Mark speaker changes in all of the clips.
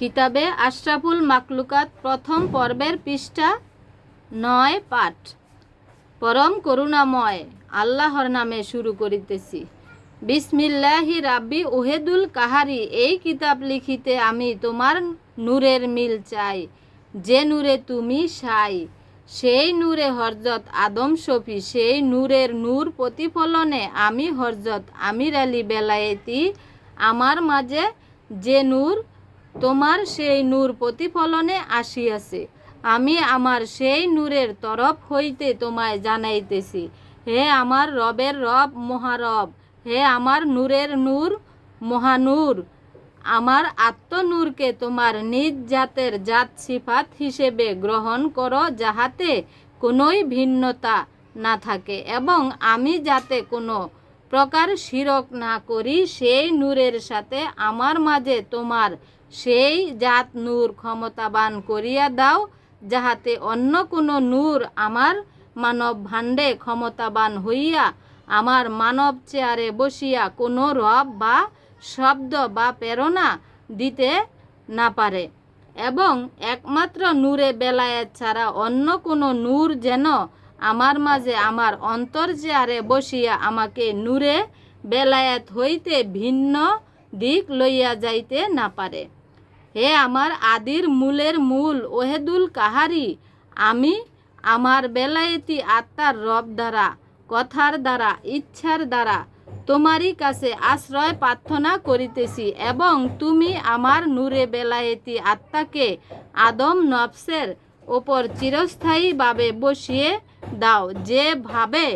Speaker 1: কিতাবে আশরাফুল মাকলুকাত প্রথম পর্বের পৃষ্ঠা নয়, পাঠ। পরম করুণাময় আল্লাহর নামে শুরু করিতেছি। বিসমিল্লাহি রাব্বি ওহেদুল কাহারি, এই কিতাব লিখিতে আমি তোমার নূরের মিল চাই, যে নূরে তুমি সাই, সেই নূরে হরজত আদম শফি সেই নূরের নূর প্রতিফলনে আমি হরজত আমির আলী বেলায়েতি, আমার মাঝে যে নূর তোমার সেই নূর প্রতিফলনে আসিয়াছে। আমি আমার সেই নূরের তরফ হইতে তোমায় জানাইতেছি। হে আমার রবের রব মহারব, হে আমার নূরের নূর মহানূর। আমার আত্মনূরকে তোমার নিজ জাতের জাত সিফাত হিসেবে গ্রহণ করো যাহাতে কোনোই ভিন্নতা না থাকে এবং আমি যাতে কোনো প্রকার শিরক না করি, সেই নূরের সাথে আমার মাঝে তোমার সেই জাত নূর ক্ষমতাবান করিয়া দাও, যাহাতে অন্য কোনো নূর আমার মানব ভাণ্ডে ক্ষমতাবান হইয়া আমার মানব চেয়ারে বসিয়া কোনো রব বা শব্দ বা প্রেরণা দিতে না পারে। এবং একমাত্র নূরে বেলায়েত ছাড়া অন্য কোনো নূর যেন আমার মাঝে আমার অন্তর চেয়ারে বসিয়া আমাকে নূরে বেলায়েত হইতে ভিন্ন দিক লইয়া যাইতে না পারে। হে আমার আদির মূলের মূল, ওহেদুল কাহারি, আমি আমার বেলায়েতি আত্মার রব দ্বারা, কথার দ্বারা, ইচ্ছার দ্বারা তোমারই কাছে আশ্রয় প্রার্থনা করিতেছি এবং তুমি আমার নূরে বেলায়েতি আত্মাকে আদম নফসের ওপর চিরস্থায়ীভাবে বসিয়ে দাও যেভাবে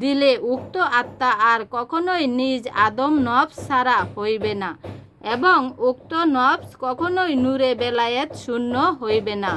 Speaker 1: দিলে উক্ত আত্মা আর কখনোই নিজ আদম নফস ছাড়া হইবে না, এবং উক্ত নফস কখনোই নূরে বেলায়েত শূন্য হইবে না।